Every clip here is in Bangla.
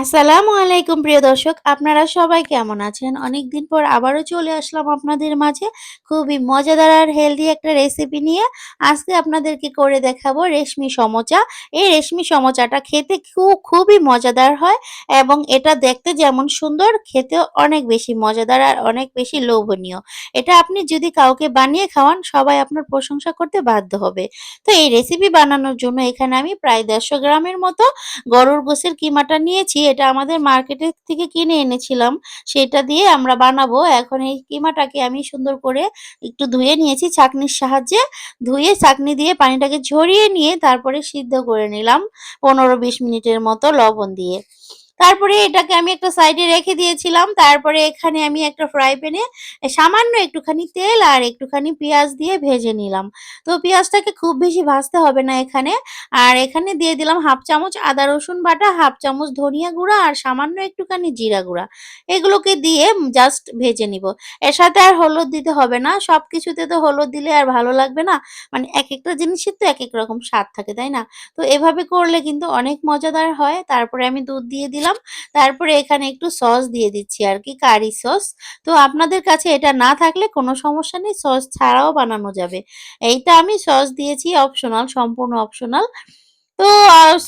আসসালামু আলাইকুম, প্রিয় দর্শক। আপনারা সবাই কেমন আছেন? অনেকদিন পর আবারও চলে আসলাম আপনাদের মাঝে খুবই মজাদার আর হেলদি একটা রেসিপি নিয়ে। আজকে আপনাদেরকে করে দেখাবো রেশমি সমোচা। এই রেশমি সমোচাটা খেতে খুব, খুবই মজাদার হয় এবং এটা দেখতে যেমন সুন্দর, খেতেও অনেক বেশি মজাদার আর অনেক বেশি লোভনীয়। এটা আপনি যদি কাউকে বানিয়ে খাওয়ান, সবাই আপনার প্রশংসা করতে বাধ্য হবে। তো এই রেসিপি বানানোর জন্য এখানে আমি প্রায় দেড়শো গ্রামের মতো গরুর গোশের কিমাটা নিয়েছি এটা আমাদের মার্কেটের থেকে কিনে এনেছিলাম, সেটা দিয়ে আমরা বানাবো। এখন এই কিমাটাকে আমি সুন্দর করে একটু ধুয়ে নিয়েছি চাকনির সাহায্যে। ধুয়ে চাকনি দিয়ে পানিটাকে ঝরিয়ে নিয়ে তারপরে সিদ্ধ করে নিলাম পনেরো বিশ মিনিটের মতো লবণ দিয়ে। তারপরে এটাকে আমি একটা সাইডে রেখে দিয়েছিলাম। তারপরে এখানে আমি একটা ফ্রাই প্যানে সামান্য একটুখানি তেল আর একটুখানি পেঁয়াজ দিয়ে ভেজে নিলাম। তো পেঁয়াজটাকে খুব বেশি ভাজতে হবে না এখানে। আর এখানে দিয়ে দিলাম হাফ চামচ আদা, রসুন বাটা, হাফ চামচ ধনিয়া গুঁড়া আর সামান্য একটুখানি জিরা গুঁড়া। এগুলোকে দিয়ে জাস্ট ভেজে নিব। এর সাথে আর হলুদ দিতে হবে না। সব কিছুতে তো হলুদ দিলে আর ভালো লাগবে না। মানে এক একটা জিনিসের তো এক এক রকম স্বাদ থাকে, তাই না? তো এভাবে করলে কিন্তু অনেক মজাদার হয়। তারপরে আমি দুধ দিয়ে দিলাম। তারপরে এখানে একটু সস দিয়ে দিচ্ছি আর কি, কারি সস। তো আপনাদের কাছে এটা না থাকলে কোনো সমস্যা নেই, সস ছাড়াও বানানো যাবে। এইটা আমি সস দিয়েছি অপশনাল সম্পূর্ণ অপশনাল তো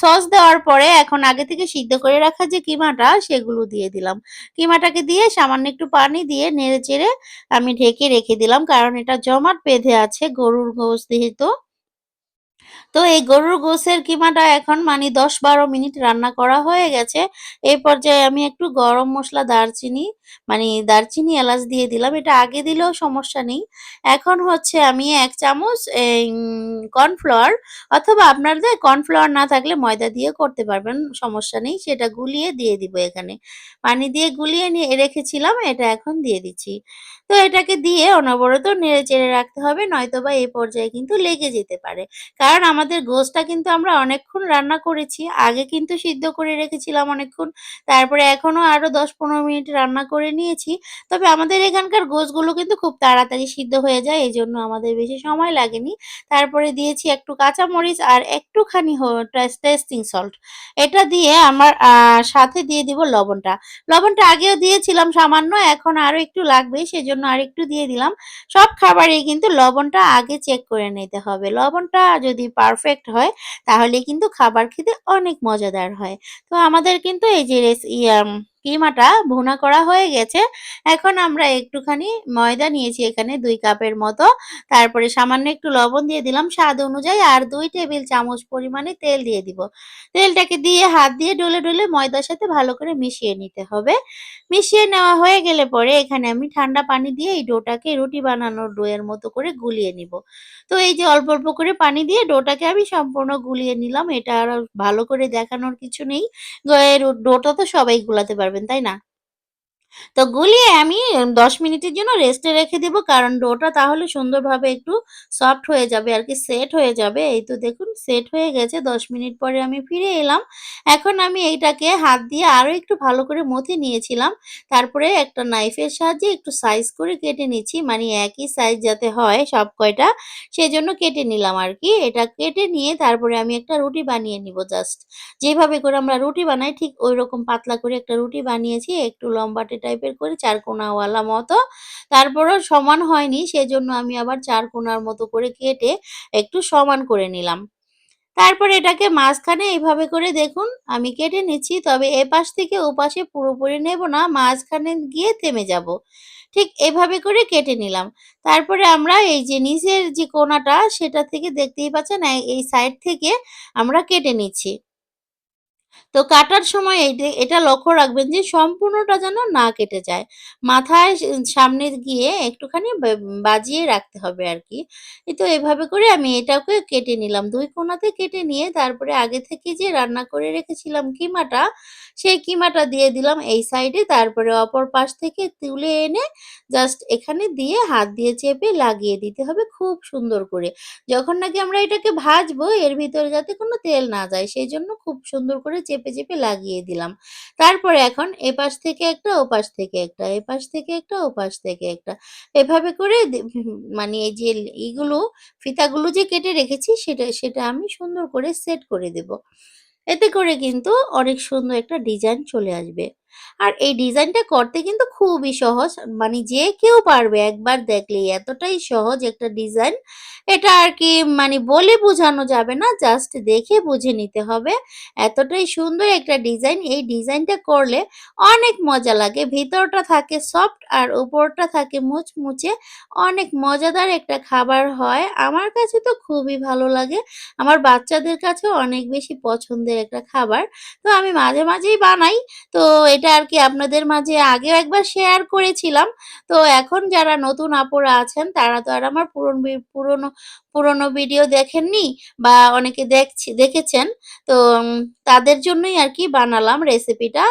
সস দেওয়ার পরে এখন আগে থেকে সিদ্ধ করে রাখা যে কিমাটা, সেগুলো দিয়ে দিলাম। কিমাটাকে দিয়ে সামান্য একটু পানি দিয়ে নেড়ে চেড়ে আমি ঢেকে রেখে দিলাম, কারণ এটা জমাট বেঁধে আছে, গরুর গোশ যেহেতু। তো এই গরুর গোশের কিমাটা এখন মানে দশ বারো মিনিট রান্না করা হয়ে গেছে। এই পর্যায়ে আমি একটু গরম মশলা, দারচিনি মানে দারচিনি এলাচ দিয়ে দিলাম। এটা আগে দিলেও সমস্যা নেই। এখন হচ্ছে আমি এক চামচ এই কর্নফ্লাওয়ার অথবা আপনাদের কর্নফ্লাওয়ার না থাকলে ময়দা দিয়ে করতে পারবেন, সমস্যা নেই। সেটা গুলিয়ে দিয়ে দিব এখানে। পানি দিয়ে গুলিয়ে নিয়ে রেখেছিলাম, এটা এখন দিয়ে দিচ্ছি। তো এটাকে দিয়ে অনবরত নেড়ে চেড়ে রাখতে হবে, নয়তোবা এই পর্যায়ে কিন্তু লেগে যেতে পারে। কারণ আমাদের গোশটা কিন্তু আমরা অনেকক্ষণ রান্না করেছি। আগে কিন্তু সিদ্ধ করে রেখেছিলাম অনেকক্ষণ। তারপরে এখনও আরও দশ পনেরো মিনিট রান্না করে নিয়েছি। তবে আমাদের এখানকার গোশগুলো কিন্তু খুব তাড়াতাড়ি সিদ্ধ হয়ে যায় এই জন্য আমাদের বেশি সময় লাগেনি। তারপরে দিয়েছি একটু কাঁচামরিচ আর একটুখানি টেস্টিং সল্ট। এটা দিয়ে আমার সাথে দিয়ে দিব লবণটা। লবণটা আগেও দিয়েছিলাম সামান্য, এখন আরও একটু লাগবে, সেজন্য আর একটু দিয়ে দিলাম। সব খাবারে কিন্তু লবণটা আগে চেক করে নিতে হবে। লবণটা যদি পারফেক্ট হয় তাহলে কিন্তু খাবার খেতে অনেক মজাদার হয়। তো আমাদের কিন্তু এই যে কিমাটা ভুনা করা হয়ে গেছে। এখন আমরা একটুখানি ময়দা নিয়েছি এখানে দুই কাপের মতো। তারপরে সামান্য একটু লবণ দিয়ে দিলাম। স্বাদ অনুযায়ী আর দুই টেবিল চামচ পরিমাণে তেল দিয়ে দিব। তেলটাকে দিয়ে হাত দিয়ে ডলে ডলে ময়দার সাথে ভালো করে মিশিয়ে নিতে হবে। মিশিয়ে নেওয়া হয়ে গেলে পরে এখানে আমি ঠান্ডা পানি দিয়ে এই ডোটাকে রুটি বানানোর ডোয়ের মতো করে গুলিয়ে নিব। তো এই যে অল্প অল্প করে পানি দিয়ে ডোটাকে আমি সম্পূর্ণ গুলিয়ে নিলাম। এটা আর ভালো করে দেখানোর কিছু নেই। ডোটা তো সবাই গুলাতে পারবেন তাই না তো গুলিয়ে আমি ১০ মিনিটের জন্য রেস্টে রেখে দেবো। কারণ ডোটা তাহলে সুন্দরভাবে একটু সফট হয়ে যাবে, আর কি সেট হয়ে যাবে। এই তো দেখুন সেট হয়ে গেছে। ১০ মিনিট পরে আমি ফিরে এলাম। এখন আমি এইটাকে হাত দিয়ে আরও একটু ভালো করে মথে নিয়েছিলাম। তারপরে একটা নাইফের সাহায্যে একটু সাইজ করে কেটে নিচ্ছি। মানে একই সাইজ যাতে হয় সব কয়টা, সেজন্য কেটে নিলাম আর কি। এটা কেটে নিয়ে তারপরে আমি একটা রুটি বানিয়ে নিব জাস্ট যেভাবে করে আমরা রুটি বানাই, ঠিক ওই রকম পাতলা করে একটা রুটি বানিয়েছি। একটু লম্বাটে টাইপের করে চারকোনাওয়ালা মতো। তারপরও সমান হয়নি, সেজন্য আমি আবার চারকোনার মতো করে কেটে একটু সমান করে নিলাম। তারপর এটাকে মাঝখানে এইভাবে করে দেখুন, আমি কেটে নিচ্ছি, তবে এপাশ থেকে ওপাশে পুরোপুরি নেব না, মাঝখানে গিয়ে থেমে যাব। ঠিক এভাবে করে কেটে নিলাম। তারপরে আমরা এই যে নিচের যে কোনাটা, সেটা থেকে দেখতেই পাচ্ছেন, এই সাইড থেকে আমরা কেটে নিচ্ছি। তো কাটার সময় এটা লক্ষ্য রাখবেন যে সম্পূর্ণটা যেন না কেটে যায়। মাথায় সামনে গিয়ে একটুখানি বাজিয়ে রাখতে হবে আর কি তো এভাবে করে আমি এটাকে কেটে নিলাম। দুই কোনাতে কেটে নিয়ে তারপরে আগে থেকে যে রান্না করে রেখেছিলাম কিমাটা, সেই কিমাটা দিয়ে দিলাম এই সাইডে। তারপরে অপর পাশ থেকে তুলে এনে জাস্ট এখানে দিয়ে হাত দিয়ে চেপে লাগিয়ে দিতে হবে খুব সুন্দর করে। যখন নাকি আমরা এটাকে ভাজবো, এর ভিতরে যাতে কোনো তেল না যায়, সেই জন্য খুব সুন্দর করে চেপে চেপে লাগিয়ে দিলাম। তারপরে এখন এপাশ থেকে একটা, ওপাশ থেকে একটা, এপাশ থেকে একটা, ওপাশ থেকে একটা। এভাবে করে মানে এই যে এইগুলো, ফিতাগুলো যে কেটে রেখেছি, সেটা সেটা আমি সুন্দর করে সেট করে দেব। এতে করে কিন্তু অনেক সুন্দর একটা ডিজাইন চলে আসবে। আর এই ডিজাইনটা করতে কিন্তু খুবই সহজ। মানে যে কেউ পারবে একবার দেখলেই। এতটাই সহজ একটা ডিজাইন। এটা আর কি মানে বলে বোঝানো যাবে না। জাস্ট দেখে বুঝে নিতে হবে। এতটাই সুন্দর একটা ডিজাইন। এই ডিজাইনটা করলে অনেক মজা লাগে। ভিতরটা থাকে সফট আর উপরটা থাকে মুচমুচে। অনেক মজাদার একটা খাবার হয়। আমার কাছে তো খুবই ভালো লাগে। আমার বাচ্চাদের কাছেও অনেক বেশি পছন্দের একটা খাবার। তো আমি মাঝে, মাঝেই বানাই। তো এটা আর কি আপনাদের মাঝে আগেও একবার শেয়ার করেছিলাম। তো এখন যারা নতুন আপুরা আছেন, তারা তো আর আমার পুরন পুরনো পুরনো ভিডিও দেখেননি বা অনেকে দেখছি, দেখেছেন। তো তাদের জন্যই আর কি বানালাম রেসিপিটা।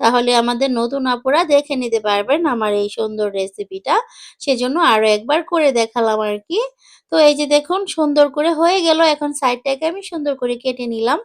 তাহলে আমাদের নতুন আপুরা দেখে নিতে পারবেন আমার এই সুন্দর রেসিপিটা। সেজন্য আরও একবার করে দেখালাম আর কি। তো এই যে দেখুন সুন্দর করে হয়ে গেল। এখন সাইডটাকে আমি সুন্দর করে কেটে নিলাম।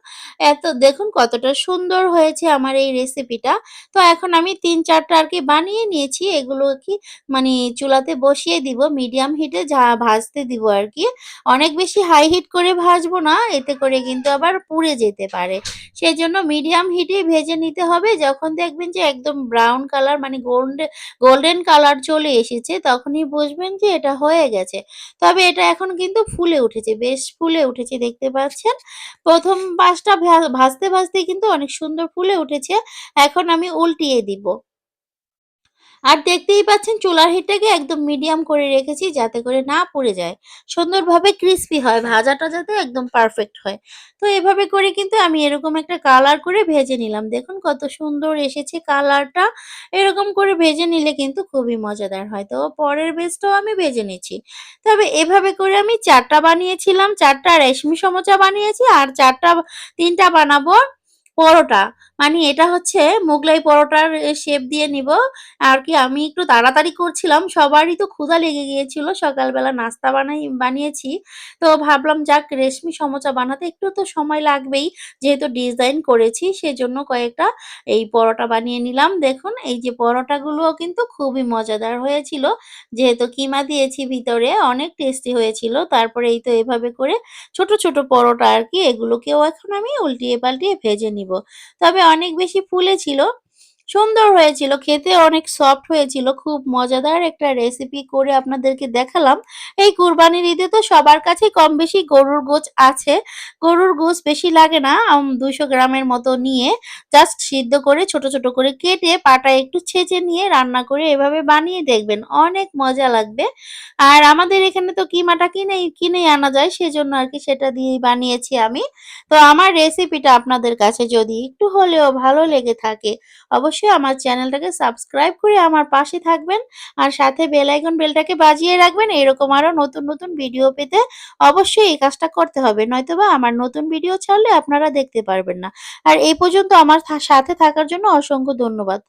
এত দেখুন কতটা সুন্দর হয়েছে আমার এই রেসিপিটা। তো এখন আমি তিন চারটা আর কি বানিয়ে নিয়েছি। এগুলো কি মানে চুলাতে বসিয়ে দিব, মিডিয়াম হিটে যা ভাজতে দিব আর কি। অনেক বেশি হাই হিট করে ভাজবো না। এতে করে কিন্তু আবার পুড়ে যেতে পারে। সেই জন্য মিডিয়াম হিটেই ভেজে নিতে হবে। যখন দেখবেন যে একদম ব্রাউন কালার মানে গোল্ডে গোল্ডেন কালার চলে এসেছে, তখনই বুঝবেন যে এটা হয়ে গেছে। তবে এটা এখন কিন্তু ফুলে উঠেছে। বেশ ফুলে উঠেছে দেখতে পাচ্ছেন। প্রথম পাশটা ভাজতে ভাজতে, কিন্তু অনেক সুন্দর ফুলে উঠেছে। এখন আমি উল্টিয়ে দিব। আর দেখতেই পাচ্ছেন চুলার হিটটাকে একদম মিডিয়াম করে রেখেছি যাতে করে না পুড়ে যায়। সুন্দরভাবে ক্রিস্পি হয়। ভাজাটা যাতে একদম পারফেক্ট হয়। তো এভাবে করে কিন্তু আমি এরকম একটা কালার করে ভেজে নিলাম। দেখুন কত সুন্দর এসেছে কালারটা। এরকম করে ভেজে নিলে কিন্তু খুবই মজাদার হয়। তো পরের বেচটাও আমি ভেজে নিচ্ছি। তবে এভাবে করে আমি চারটা বানিয়েছিলাম। চারটা রেশমি সমোচা বানিয়েছি আর চারটা তিনটা বানাবো পরোটা। মানে এটা হচ্ছে মোগলাই পরোটার শেপ দিয়ে নিব। আর কি আমি একটু তাড়াতাড়ি করছিলাম। সবারই তো ক্ষুধা লেগে গিয়েছিল। সকালবেলা নাস্তা বানাই বানিয়েছি। তো ভাবলাম যাক রেশমি সমোচা বানাতে একটু তো সময় লাগবেই। যেহেতু ডিজাইন করেছি সেজন্য কয়েকটা এই পরোটা বানিয়ে নিলাম। দেখুন এই যে পরোটাগুলোও কিন্তু খুবই মজাদার হয়েছিল। যেহেতু কিমা দিয়েছি ভিতরে অনেক টেস্টি হয়েছিল। তারপরে এই তো এভাবে করে ছোট, ছোট পরোটা আর কি এগুলোকেও এখন আমি উল্টিয়ে পাল্টিয়ে ভেজে নিব। তবে অনেক বেশি ফুলেছিল। সুন্দর হয়েছিল। খেতে অনেক সফট হয়েছিল। খুব মজাদার একটা রেসিপি করে আপনাদেরকে দেখালাম। এই কুরবানির ঈদে তো সবার কাছেই কম বেশি গরুর গোছ আছে। গরুর গোছ বেশি লাগে না। ২০০ গ্রামের মতো নিয়ে জাস্ট সিদ্ধ করে ছোট, ছোট করে কেটে পাটা একটু ছেঁচে নিয়ে রান্না করে এভাবে বানিয়ে দেখবেন। অনেক মজা লাগবে। আর আমাদের এখানে তো কিমাটা কিনেই কিনেই আনা যায়। সেজন্য আর কি সেটা দিয়েই বানিয়েছি আমি। তো আমার রেসিপিটা আপনাদের কাছে যদি একটু হলেও ভালো লেগে থাকে অবশ্যই আমার চ্যানেলটাকে সাবস্ক্রাইব করে আমার পাশে থাকবেন। আর সাথে বেল আইকন বেলটাকে বাজিয়ে রাখবেন। এরকম আরও নতুন, নতুন ভিডিও পেতে অবশ্যই এই কাজটা করতে হবে। নয়তোবা আমার নতুন ভিডিও ছাড়লে আপনারা দেখতে পারবেন না। আর এই পর্যন্ত আমার সাথে থাকার জন্য অসংখ্য ধন্যবাদ।